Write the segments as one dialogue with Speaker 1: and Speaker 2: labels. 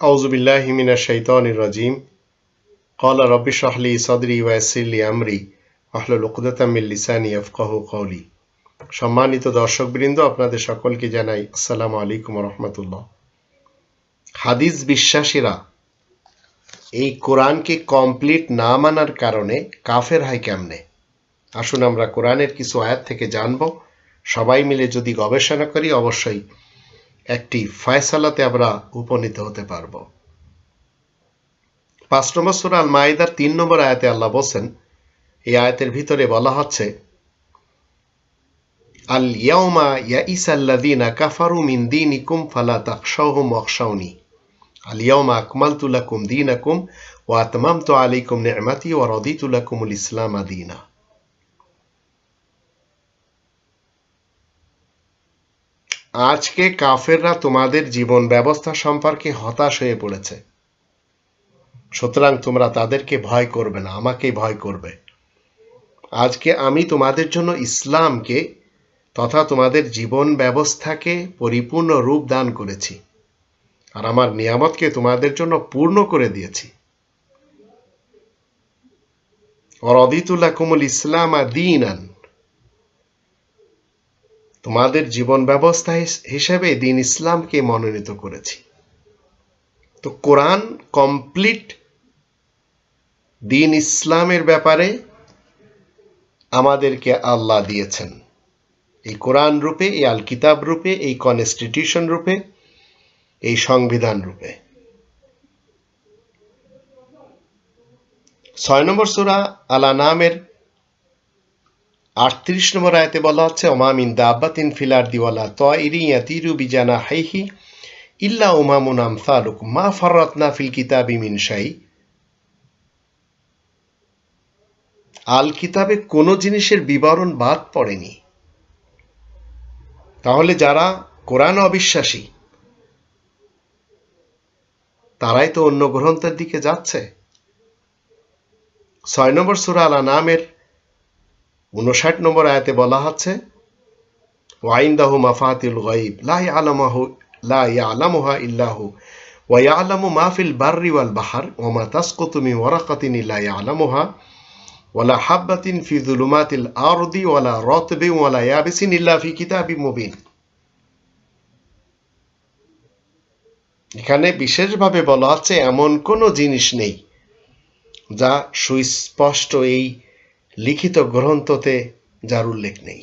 Speaker 1: أعوذ بالله من الشيطان الرجيم قال رب اشرح لي صدري ويسر لي أمري واحلل عقدة من লিসানি يفقهوا قولي সম্মানিত দর্শকবৃন্দ আপনাদের সকলকে জানাই আসসালামু আলাইকুম রহমতুল্লাহ হাদিস বিশ্বাসীরা এই কোরআনকে কমপ্লিট না মানার কারণে কাফের হয় কেমনে আসুন আমরা কোরআনের কিছু আয়াত থেকে জানব সবাই মিলে যদি গবেষণা করি অবশ্যই একটি ফয়সালাতে আমরা উপনীত হতে পারব। পাঁচ নম্বর সুরা আল মাইদার তিন নম্বর আয়াতে আল্লাহ বলছেন, এই আয়াতের ভিতরে বলা হচ্ছে আল ইয়াউমা ইয়াইসাল্লাযীনা কাফারু মিন দীনিকুম ফালা তাখশাওহুম ওয়াখশাওনি আল ইয়াউমা আকমালতু লাকুম দীনাকুম ওয়া আতমামতু আলাইকুম নি'মাতি ওয়া রাদিতু লাকুমুল ইসলাম দীনা। আজকে কাফেররা তোমাদের জীবন ব্যবস্থা সম্পর্কে হতাশ হয়ে পড়েছে। সুতরাং তোমরা তাদেরকে ভয় করবে না আমাকেই ভয় করবে। আজকে আমি তোমাদের জন্য ইসলামকে তথা তোমাদের জীবন ব্যবস্থাকে পরিপূর্ণ রূপ দান করেছি আর আমার নিয়ামতকে তোমাদের জন্য পূর্ণ করে দিয়েছি। অরদিতুল্লাহ কুমুল ইসলাম আর দিন আন তোমাদের জীবন ব্যবস্থা হিসেবে দিন ইসলামকে মনোনীত করেছি। তো কোরআন কমপ্লিট দিন ইসলামের ব্যাপারে আমাদেরকে আল্লাহ দিয়েছেন। এই কোরআন রূপে, এই আল কিতাব রূপে, এই কনস্টিটিউশন রূপে, এই সংবিধান রূপে। ছয় নম্বর সুরা আলা নামের আটত্রিশ নম্বর আয়তে বলা হচ্ছে ওমামিন দাব্বাতিন ফিলার দিওয়ালা ত ইরি ইয়াতিরু বিজানা হাইহি ইল্লা উমামুন আমসালুক। মা ফররতনা ফিল কিতাবি মিন শাই। আল কিতাবে কোনো জিনিসের বিবরণ বাদ পড়েনি। তাহলে যারা কোরআন অবিশ্বাসী, তারাই তো অন্য গ্রন্থের দিকে যাচ্ছে। ছয় নম্বর সুরা আলা নামের উনষাট নম্বর আয়াতে বলা হচ্ছে ওয়াইন্দাহু মাফাতিল গাইব লা লা ইয়ালামুহা ইল্লাহু, ওয়া ইয়ালামু মা ফিল বাররি ওয়াল বাহর, ওয়া মা তাসকুতু মিন ওয়ারাকাতিন ইয়ালামুহা এখানে বিশেষভাবে বলা হচ্ছে এমন কোনো জিনিস নেই যা সুস্পষ্ট এই লিখিত গ্রন্থতে যার উল্লেখ নেই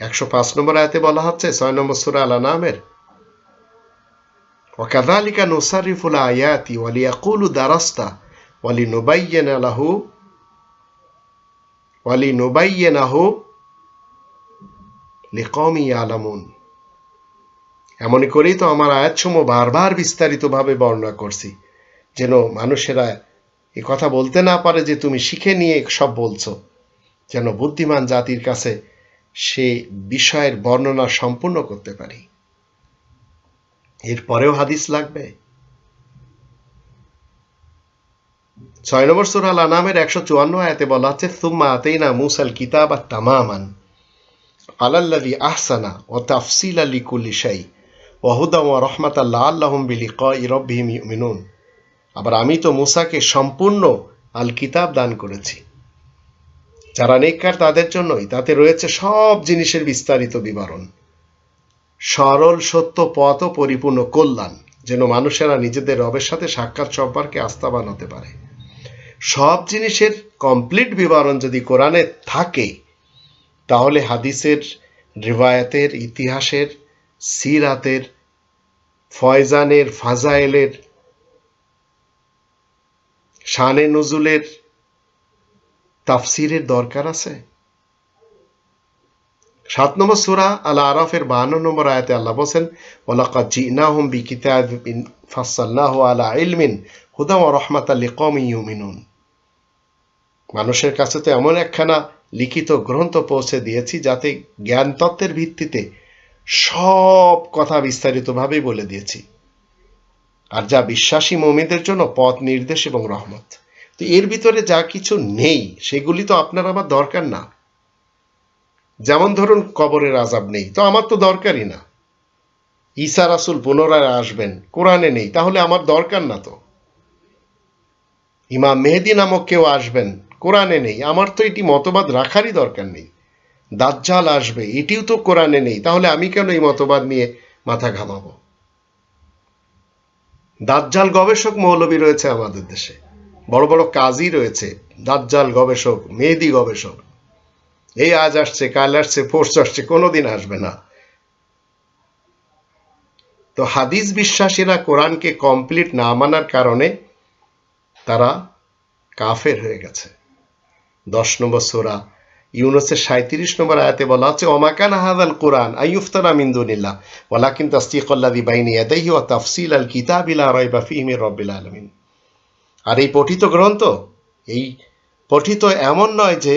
Speaker 1: একশো পাঁচ নম্বর আয়তে বলা হচ্ছে ছয় নম্বর সুরা আলা নামের وكذلك نصرف الآيات وليقول درست ولنبين له ولنبينه لقوم يعلمون এমনই করেই তো আমার আয়াতসমূহ বারবার বিস্তারিতভাবে বর্ণনা করছি যেন মানুষেরা এ কথা বলতে না পারে যে তুমি শিখে নিয়ে সব বলছো। যেন বুদ্ধিমান জাতির কাছে সে বিষয়ের বর্ণনা সম্পূর্ণ করতে পারি। এরপরেও হাদিস লাগবে। ছয় নম্বর সুরাল আনামের একশো চুয়ান্ন আয়াতে বলা হচ্ছে তুম্মা আতেইনা মুসাল কিতাব আর তামামান আলাল্লাদি আহসানা ও তাফসিল আলী কুল্লি শাই ওহুদা ও রহমাত আল্লাহ আল্লাহম বিলি ক ইরব্বিহিম মিনুন আবার আমি তো মুসাকে সম্পূর্ণ আল কিতাব দান করেছি। যারা নেককার তাদের জন্যই, তাতে রয়েছে সব জিনিসের বিস্তারিত বিবরণ। সরল, সত্য পথ পরিপূর্ণ কল্যাণ, যেন মানুষেরা নিজেদের রবের সাথে সাক্ষাৎ সম্পর্কে আস্থাবান হতে পারে। সব জিনিসের কমপ্লিট বিবরণ যদি কোরআনে থাকে, তাহলে হাদিসের রিবায়াতের ইতিহাসের, সিরাতের, ফয়জানের, ফাজাইলের শানে নজুলের তাফসিরের দরকার আছে? সাত নম্বর সুরা আল আরফের বাহান্ন নম্বর আয়াতে আল্লাহ বলছেন ওলাকা জিনাহুম বি কিতাবিন ফাসাল্লাহু আলা ইলমিন হুদা ও রহমাত আল্লি কম ইউমিনুন। মানুষের কাছে তো এমন একখানা লিখিত গ্রন্থ পৌঁছে দিয়েছি যাতে জ্ঞান তত্ত্বের ভিত্তিতে সব কথা বিস্তারিতভাবে বলে দিয়েছি। আর যা বিশ্বাসী মমিদের জন্য পথ, নির্দেশ এবং রহমত। তো এর ভিতরে যা কিছু নেই, সেগুলি তো আপনার আমার দরকার না। যেমন ধরুন, কবরের আজাব নেই, তো আমার তো দরকারই না। ঈসা রাসুল পুনরায় আসবেন, কোরআনে নেই, তাহলে আমার দরকার না তো। ইমাম মেহেদি নামক কেউ আসবেন, কোরআনে নেই, আমার তো এটি মতবাদ রাখারই দরকার নেই। দাজ্জাল আসবে, এটিও তো কোরআনে নেই, তাহলে আমি কেন এই মতবাদ নিয়ে মাথা ঘামাবো? দাজ্জাল গবেষক মৌলবী রয়েছে আমাদের দেশে। বড় বড় কাজই রয়েছে দাজ্জাল গবেষক, মেহেদি গবেষক। এই আজ আসছে, কাল আসছে ফোর্স আসছে, কোনোদিন আসবে না। তো হাদিস বিশ্বাসীরা কোরআনকে কমপ্লিট না মানার কারণে তারা কাফের হয়ে গেছে। দশ নম্বর সোরা ইউনুসের সাঁত্রিশ নম্বর আয়াতে বলা হচ্ছে ওমাকান হাদাল কোরআন আইয়ুফতারা মিন্দুনিল্লাহ ওয়ালাকিন তাসদিকাল্লাযী বাইনি ইয়াদাইহি ওয়া তাফসিল আল কিতাব ইলা রাইবা ফীহি মির রাব্বিল আলামিন। আর এই পঠিত গ্রন্থ, এই পঠিত এমন নয় যে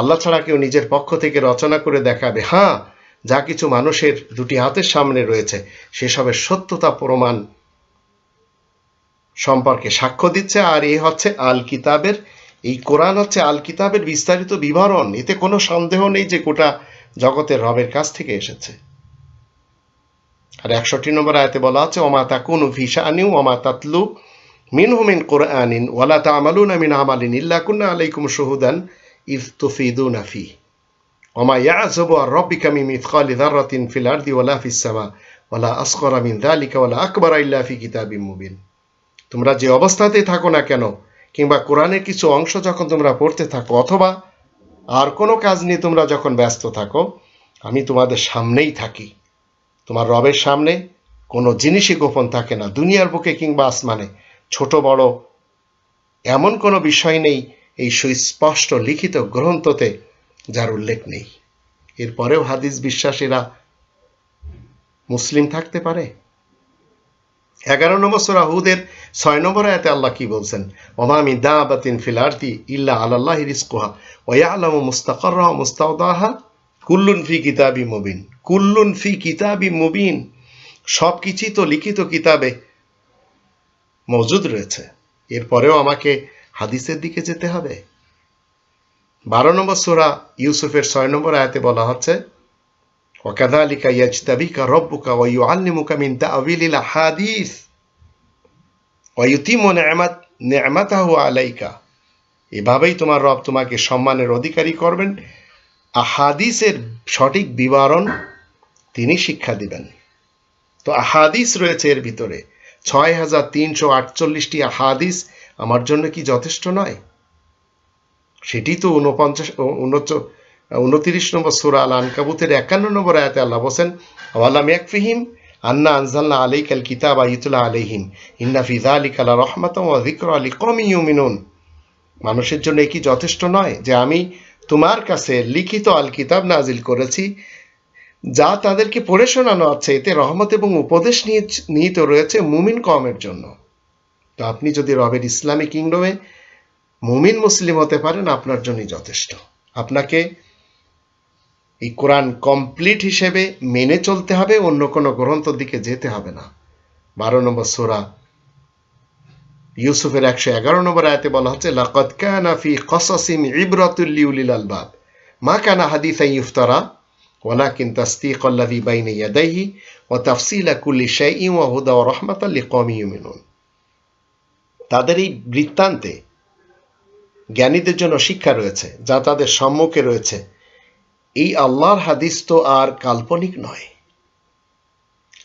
Speaker 1: আল্লাহ ছাড়া কেউ নিজের পক্ষ থেকে রচনা করে দেখাবে। হ্যাঁ যা কিছু মানুষের দুটি হাতের সামনে রয়েছে, সেসবের সত্যতা প্রমাণ সম্পর্কে সাক্ষ্য দিচ্ছে, আর এই হচ্ছে আল কিতাবের এই কোরআন হচ্ছে আল কিতাবের বিস্তারিত বিবরণ। এতে কোনো সন্দেহ নেই যে গোটা জগতের রবের কাছ থেকে এসেছে। আর একষট্টি নম্বর আয়তে বলা হচ্ছে, ওমা তাকুন ফিসা আনিউ ওমা তাতলু মিন কোরআনিন ওয়ালা মিন আমালিন ইল্লা কুন্না আলাইকুম শুহুদান ইফ তুফিদুনা ফি। ওমা ইয়াযুবু আর রাব্বিকা মিন মিথকালি যাররাতিন ফিল আরদি ওয়ালা ফিস ওয়ালা আসগরা মিন যালিকা ওয়ালা আকবারা ইল্লা ফি কিতাবিম মুবিন। তোমরা যে অবস্থাতেই থাকো না কেন কিংবা কোরআনের কিছু অংশ যখন তোমরা পড়তে থাকো, অথবা আর কোনো কাজ নিয়ে তোমরা যখন ব্যস্ত থাকো, আমি তোমাদের সামনেই থাকি। তোমার রবের সামনে কোনো জিনিসই গোপন থাকে না। দুনিয়ার বুকে কিংবা আসমানে। ছোট, বড়, এমন কোনো বিষয় নেই এই সুস্পষ্ট লিখিত গ্রন্থতে যার উল্লেখ নেই। এরপরেও হাদিস বিশ্বাসীরা মুসলিম থাকতে পারে? এগারো নম্বর সোরা হুদের ছয় নম্বর আয়াতে আল্লাহ কি বলছেন ওমামি দাবাতিন ফিল আরদি ইল্লা আল্লাহ রিজকুহা ওয়া আলামু মুস্তাকাররা মুস্তাওদাহা কুল্লুন ফি কিতাবি মুবিন কুল্লুন ফি কিতাবি মুবিন সব কিছুই তো লিখিত কিতাবে মজুদ রয়েছে এরপরেও আমাকে হাদিসের দিকে যেতে হবে বারো নম্বর সোরা ইউসুফের ছয় নম্বর আয়াতে বলা হচ্ছে وكذلك يجتبيك ربك ويعلمك من تأويل الأحاديث অয়ুতিম আলাইকা এভাবেই তোমার রব তোমাকে সম্মানের অধিকারী করবেন। আহাদিসের সঠিক বিবরণ তিনি শিক্ষা দিবেন। তো আহাদিস রয়েছে এর ভিতরে। ছয় হাজার তিনশো আটচল্লিশটি আহাদিস আমার জন্য কি যথেষ্ট নয়? সেটি তো উনপঞ্চাশ উনত্রিশ নম্বর সুরাল আনকাবুতের একান্ন নম্বর আয়াতে আল্লাহ বসেন আল্লাহ ইয়াকফিহিম? আন্না আনজাল্লা আলাইক আল কিতাব আইতুল্লাহ আলাইহিম, ইন্না ফিজা আলী কালা রহমাত জিক্র আলী কম ইউমিনুন। মানুষের জন্য কি যথেষ্ট নয় যে আমি তোমার কাছে লিখিত আল কিতাব নাজিল করেছি, যা তাদেরকে পড়ে শোনানো আছে। এতে রহমত এবং উপদেশ নিহিত রয়েছে মুমিন কমের জন্য। তো আপনি যদি রবের ইসলামী কিংডমে মুমিন মুসলিম হতে পারেন, আপনার জন্যই যথেষ্ট। আপনাকে এই কোরআন কমপ্লিট হিসেবে মেনে চলতে হবে অন্য কোনো গ্রন্থর দিকে যেতে হবে না বারো নম্বর সোরা ইউসুফের একশো এগারো নম্বর আয়তে বলা হচ্ছে লাকদ কানা ফি কসাসিম ইবরাতুল্লি উলিল আলবাব মা কানা হাদিসা ইফতারা ولكن تصديق الذي بين يديه وتفصيل كل شيء وهدى ورحمة لقوم يؤمنون তাদের এই বৃত্তান্তে জ্ঞানীদের জন্য শিক্ষা রয়েছে যা তাদের সম্মুখে রয়েছে এই আল্লাহর হাদিস তো আর কাল্পনিক নয়।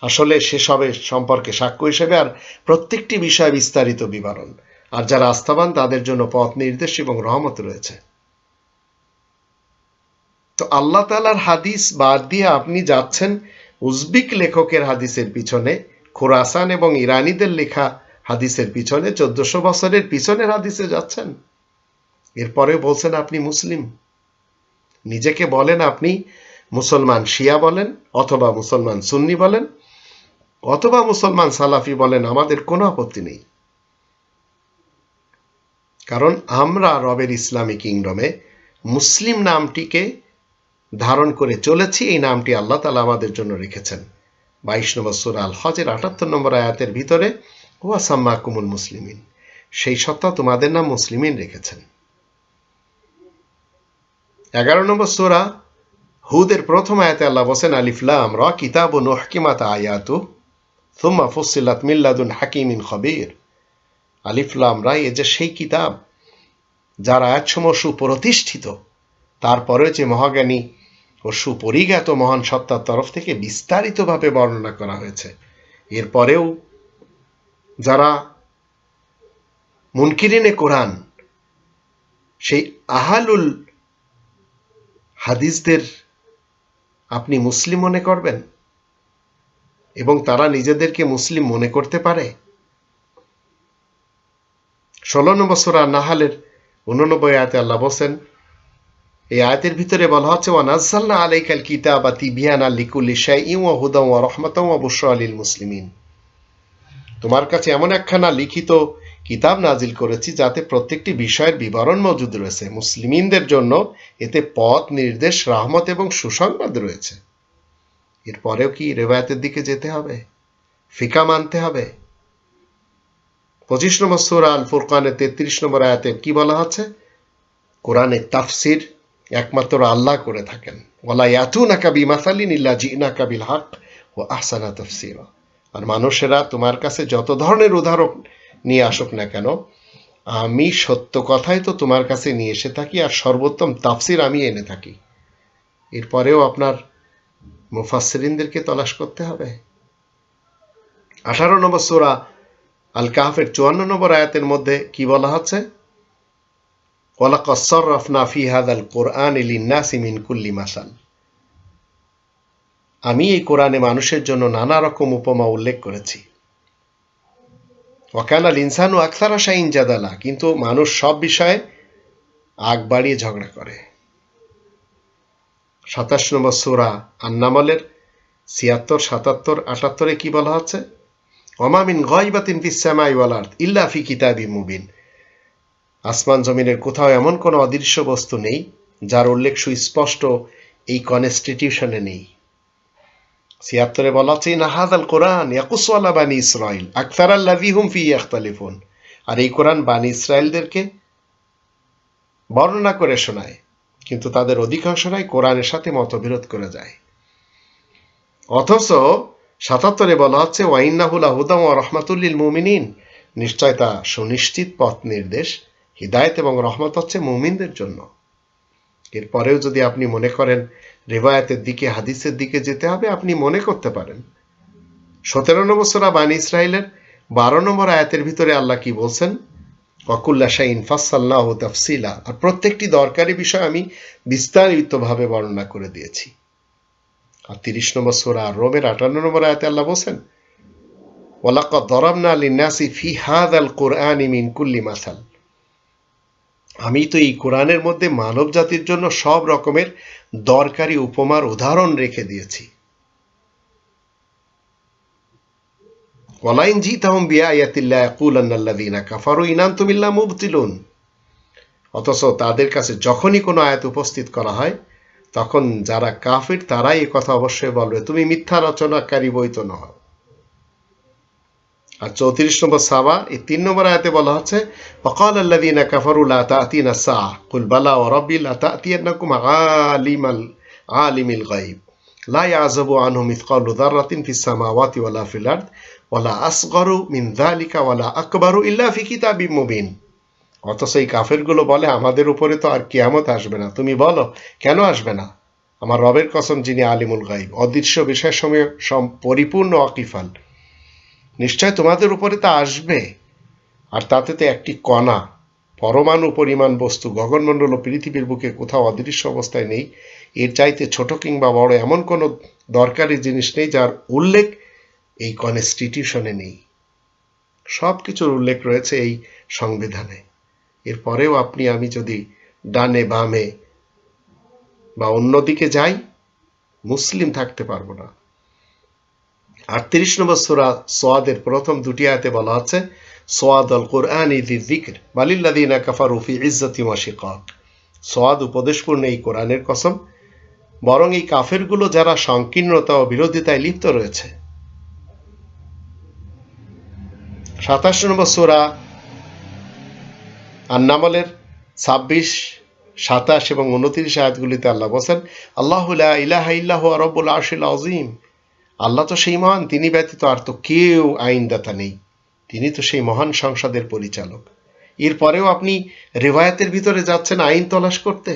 Speaker 1: আসলে সেসবের সম্পর্কে সাক্ষ্য হিসেবে আর প্রত্যেকটি বিষয় বিস্তারিত বিবরণ। আর যারা আস্থাবান, তাদের জন্য পথ নির্দেশ এবং রহমত রয়েছে। তো আল্লাহ তালার হাদিস বাদ দিয়ে আপনি যাচ্ছেন উজবিক লেখকের হাদিসের পিছনে, খোরাসান এবং ইরানিদের লেখা হাদিসের পিছনে, চোদ্দশো বছরের পিছনের হাদিসে যাচ্ছেন। এরপরে বলছেন, আপনি মুসলিম। নিজেকে বলেন আপনি মুসলমান শিয়া বলেন অথবা মুসলমান সুন্নি বলেন, অথবা মুসলমান সালাফি বলেন, আমাদের কোনো আপত্তি নেই। কারণ আমরা রবের ইসলামী কিংডমে মুসলিম নামটিকে ধারণ করে চলেছি, এই নামটি আল্লাহ তালা আমাদের জন্য রেখেছেন। বাইশ নম্বর সুরা আল হজের আটাত্তর নম্বর আয়াতের ভিতরে ওয়াসাম্মা কুমুল মুসলিমিন সেই সত্তা তোমাদের নাম মুসলিমিন রেখেছেন। এগারো নম্বর সোরা, হুদের প্রথম আয়াতে আল্লাহ বসেন আলিফলাম র কিতাব ও নহকিমাত আয়াতু থুম্মা ফুসিলাত মিল্লাদুন হাকিমিন খবির। আলিফলাম রাই এ যে সেই কিতাব, যার আয়াতসমূহ সুপ্রতিষ্ঠিত, তারপরে যে মহাজ্ঞানী ও সুপরিজ্ঞাত মহান সত্তার তরফ থেকে বিস্তারিতভাবে বর্ণনা করা হয়েছে। এরপরেও যারা মুনকিরিনে কোরআন, সেই আহালুল হাদিসদের আপনি মুসলিম মনে করবেন? এবং তারা নিজেদেরকে মুসলিম মনে করতে পারে? ষোলো নম্বর সোরা নাহালের উননব্বই আয়তে আল্লাহ বসেন এই আয়তের ভিতরে বলা হচ্ছে ওয়ানাজ্জালনা আলাইকাল কিতাবা তিবিয়ানা লিকুল্লি শাইইন ওয়া হুদাম ওয়া রাহমাতাম ওয়া বুশরা লিল মুসলিমিন। তোমার কাছে এমন একখানা লিখিত কিতাব নাজিল করেছি যাতে প্রত্যেকটি বিষয়ের বিবরণ মজুদ রয়েছে। মুসলিমিনদের জন্য এতে পথ, নির্দেশ, রহমত এবং সুসংবাদ রয়েছে। এরপরেও কি রেবায়তের দিকে যেতে হবে? ফিকা মানতে হবে? পঁচিশ নম্বর সুরা আল ফুরকানের তেত্রিশ নম্বর আয়াতে কি বলা হচ্ছে কোরআনের তাফসির একমাত্র আল্লাহ করে থাকেন। ওলা ইয়াতু না কাবি মাসালিন ইল্লা জিনা কাবিল হক ও আহসানা তফসির। আর মানুষেরা তোমার কাছে যত ধরনের উদাহরণ নিয়ে আসুক না কেন, আমি সত্য কথাই তো তোমার কাছে নিয়ে এসে থাকি আর সর্বোত্তম তাফসির আমি এনে থাকি। এরপরেও আপনার মুফাসরিনদেরকে তলাশ করতে হবে। আঠারো নম্বর সোরা আল কাহাফের চুয়ান্ন নম্বর আয়াতের মধ্যে কি বলা হচ্ছে? ওয়ালাকাদ সাররাফনা ফি হাদাল কোরআন লিন্নাসি মিন কুল্লি মাসাল। আমি এই কোরআনে মানুষের জন্য নানা রকম উপমা উল্লেখ করেছি। ওয়াকানাল ইনসানু আকসারা শাইন জাদালা, কিন্তু মানুষ সব বিষয়ে আগ বাড়িয়ে ঝগড়া করে। সাতাশ নম্বর সুরা আন্নামলের ছিয়াত্তর, সাতাত্তর, আটাত্তরে কি বলা হচ্ছে? অমামিন গয়বাতিন ফিসামাই ওয়ালার্থ ইল্লা ফি কিতাবি মুবিন। আসমান জমিনের কোথাও এমন কোনো অদৃশ্য বস্তু নেই, যার উল্লেখ সুস্পষ্ট এই কনস্টিটিউশনে নেই। ছিয়াত্তরে বলা হচ্ছে নাহাদ আল কোরআন ইয়াকুসওয়ালা বানি ইসরাইল আখতার আল্লাহি হুম ফি ইয়াখতালিফুন আর এই কোরআন বানি ইসরায়েলদেরকে বর্ণনা করে শোনায়, কিন্তু তাদের অধিকাংশরাই কোরআনের সাথে মতবিরোধ করে যায়। অথচ সাতাত্তরে বলা হচ্ছে ওয়াইন্নাহুল্লাহ হুদাম ও রহমাতুল্লিল মুমিনিন। নিশ্চয় তা সুনিশ্চিত পথ নির্দেশ, হৃদায়ত এবং রহমত হচ্ছে মুমিনদের জন্য। এরপরেও যদি আপনি মনে করেন রেবায়তের দিকে, হাদিসের দিকে যেতে হবে, আপনি মনে করতে পারেন। সতেরো নম্বর সোরা বানী ইসরায়েলের বারো নম্বর আয়াতের ভিতরে আল্লাহ কি বলছেন? অকুল্লা শাহিন ফাসাল্লাহ তাফসিলা। আর প্রত্যেকটি দরকারি বিষয় আমি বিস্তারিতভাবে বর্ণনা করে দিয়েছি। আর তিরিশ নম্বর সোরা রোমের আটান্ন নম্বর আয়াতে আল্লাহ বলছেন ওলাকা দরাবনা লিনাসি ফি হাদ আল কোরআন মিন কুল্লি মাসাল। আমি তো এই কোরআনের মধ্যে মানব জাতির জন্য সব রকমের দরকারি উপমার উদাহরণ রেখে দিয়েছি। ওয়ালাইন জিতাহুম বিআয়াতিল্লাহ ইয়াকুলান্নাল্লাযীনা কাফারু ইন আনতুম ইল্লা মুবতিলুন। অথচ তাদের কাছে যখনই কোনো আয়াত উপস্থিত করা হয়, তখন যারা কাফির তারাই কথা অবশ্যই বলবে, তুমি মিথ্যা রচনাকারী বই তো নহ আর চৌত্রিশ নম্বর সাবা, এই তিন নম্বর আয়াতে বলা হচ্ছে ফকাল আল্লাদিনা কাফারুল আতাতিনা সাহ কুলবালা ও রব্বিল আতাতিয়ান্নাকুম আলিমাল, আলিমিল গাইব লা ইয়াজাবু আনহু মিসকালু দাররাতিন ফিস সামাওয়াতি ওয়ালা ফিল আরদ ওয়ালা আসগারু মিন যালিকা ওয়ালা আকবরু ইল্লা ফি কিতাবিম মুবিন। অথচ এই কাফেরগুলো বলে, আমাদের উপরে তো আর কেয়ামত আসবে না। তুমি বলো, কেন আসবে না? আমার রবের কসম যিনি আলিমুল গাইব অদৃশ্য বিষয় সময় পরিপূর্ণ অকিফাল। নিশ্চয় তোমাদের উপরে তা আসবে। আর তাতে তো একটি কণা, পরমাণু পরিমাণ বস্তু গগনমণ্ডল ও পৃথিবীর বুকে কোথাও অদৃশ্য অবস্থায় নেই। এর চাইতে ছোট কিংবা বড় এমন কোনো দরকারি জিনিস নেই যার উল্লেখ এই কনস্টিটিউশনে নেই। সব কিছুর উল্লেখ রয়েছে এই সংবিধানে। এরপরেও আপনি, আমি যদি ডানে বামে বা অন্যদিকে যাই, মুসলিম থাকতে পারব না। আটত্রিশ নম্বর সুরা সোয়াদের প্রথম দুটি আয়তে বলা আছে, সোয়াদ আল কোরআন ইদি জিক্র বালিল্লাদিনা কাফারুফি ইজ্জতি ওয়াশিকাক সোয়াদ উপদেশপূর্ণ এই কোরআনের কসম, বরং এই কাফেরগুলো যারা সংকীর্ণতা ও বিরোধিতায় লিপ্ত রয়েছে। সাতাশ নম্বর সুরা আন্নামলের ছাব্বিশ, সাতাশ এবং উনত্রিশ আয়াতগুলিতে আল্লাহ বসেন আল্লাহ ইলাহা ইল্লাহ রব্বুল আশিল আজিম আল্লাহ তো সেই মহান, তিনি ব্যতীত আর তো কেউ আইনদাতা নেই। তিনি তো সেই মহান সংসদের পরিচালক। এরপরেও আপনি রেওয়ায়তের ভিতরে যাচ্ছেন আইন তলাশ করতে?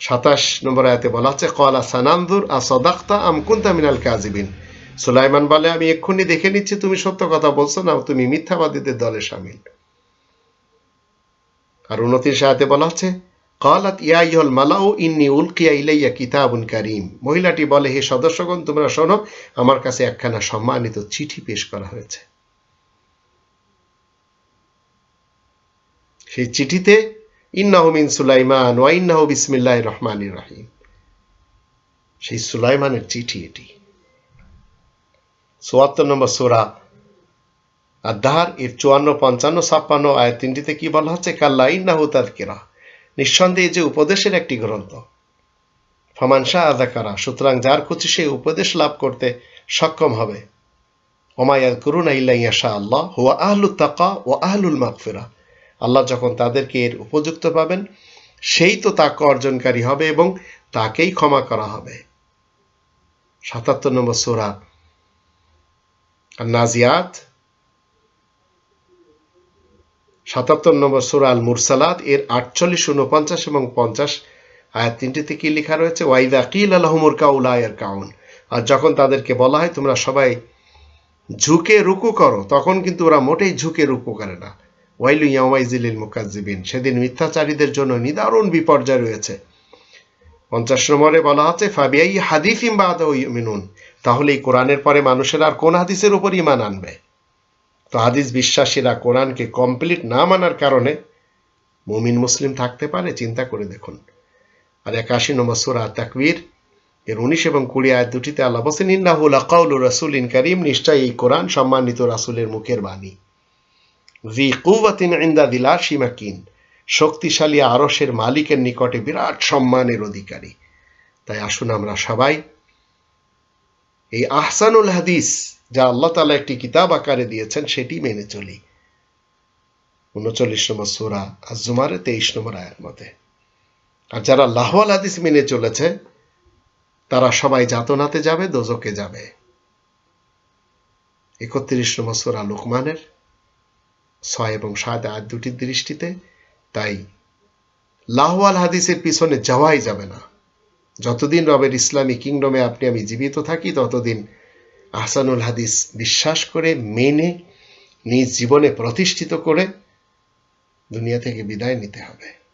Speaker 1: সাতাশ নম্বর আয়াতে বলা হচ্ছে কলা সানান্দুর আ সদাক্তা আমকুন্তা মিনাল কাজিবিন সুলাইমান বলে, আমি এক্ষুনি দেখে নিচ্ছি, তুমি সত্য কথা বলছো না, তুমি মিথ্যাবাদীদের দলে সামিল। আর উনত্রিশ আয়াতে বলা হচ্ছে কালাত ইয়াইহল মালাউ, ইন্নি উলকিয়া ইলাইয়া কিতাবুন কারিম। মহিলাটি বলে, হে সদস্যগণ, তোমরা শোনো, আমার কাছে একখানা সম্মানিত চিঠি পেশ করা হয়েছে। সেই চিঠিতে, ইন্নাহু মিন সুলাইমান ওয়া ইন্নাহু বিসমিল্লাহির রহমানির রহিম। সেই সুলাইমানের চিঠি এটি। চুয়াত্তর নম্বর সোরা আদার এর চুয়ান্ন, পঞ্চান্ন, ছাপ্পান্ন আয় তিনটিতে কি বলা হচ্ছে? কাল্লা ইন্নাহু তাদকিরা নিঃসন্দেহে যে উপদেশের একটি গ্রন্থ। ফমান শাহ আদাকারা সুতরাং যার খুশি সে উপদেশ লাভ করতে সক্ষম হবে। ওমায়াদ করুন ইল্লাইয়া শাহ আল্লাহ, হুয়া আহলু তাকা ও আহলুল মাগফিরা। আল্লাহ যখন তাদেরকে এর উপযুক্ত পাবেন, সেই তো তাকে অর্জনকারী হবে এবং তাকেই ক্ষমা করা হবে। সাতাত্তর নম্বর সোরা নাজিয়াত সাতাত্তর নম্বর সোরা আল মুরসালাত এর আটচল্লিশ উনপঞ্চাশ এবং পঞ্চাশ আয়াত তিনটিতে কি লেখা রয়েছে? ওয়াইদা কিল আলহমুর কাউলায়ের কাউন আর যখন তাদেরকে বলা হয়, তোমরা সবাই ঝুঁকে রুকু করো, তখন কিন্তু ওরা মোটেই ঝুঁকে রুকু করে না। ওয়াইলু ইয়ামাইজিলিল মুকাজ্জিবিন সেদিন মিথ্যাচারীদের জন্য নিদারুণ বিপর্যয় রয়েছে। পঞ্চাশ নম্বরে বলা আছে ফাবিয়াই হাদিফিম বাদ মিনুন তাহলে এই কোরআনের পরে মানুষের আর কোন হাদিসের উপর ইমান আনবে? তো হাদিস বিশ্বাসীরা কোরআনকে কমপ্লিট না মানার কারণে মুমিন মুসলিম থাকতে পারে, চিন্তা করে দেখুন। আর একাশি নম্বর সুরা তাকবীর, এর উনিশ এবং কুড়ি আয় দুটিতে আল্লাহ বসেন ইন্নাহুল আকাউল রাসুল ইন করিম নিশ্চয় এই কোরআন সম্মানিত রাসুলের মুখের বাণী। ভি কুয়াতিন ইন্দা দিলা সীমাকিন শক্তিশালী আরসের মালিকের নিকটে বিরাট সম্মানের অধিকারী। তাই আসুন আমরা সবাই এই আহসানুল হাদিস যা আল্লাহ তালা একটি কিতাব আকারে দিয়েছেন, সেটি মেনে চলি। উনচল্লিশ নম্বর সুরা আজুমারে তেইশ নম্বর আয়ের মতে। আর যারা লাহওয়াল হাদিস মেনে চলেছে, তারা সবাই যাতনাতে যাবে দোজকে যাবে। একত্রিশ নম্বর সুরা লুকমানের, ছয় এবং সাত আয়াত দুটির দৃষ্টিতে, তাই লাহওয়াল হাদিসের পিছনে যাওয়াই যাবে না। যতদিন রবের ইসলামী কিংডমে আপনি আমি জীবিত থাকি, ততদিন আহসানুল হাদিস বিশ্বাস করে মেনে নিজ জীবনে প্রতিষ্ঠিত করে দুনিয়া থেকে বিদায় নিতে হবে।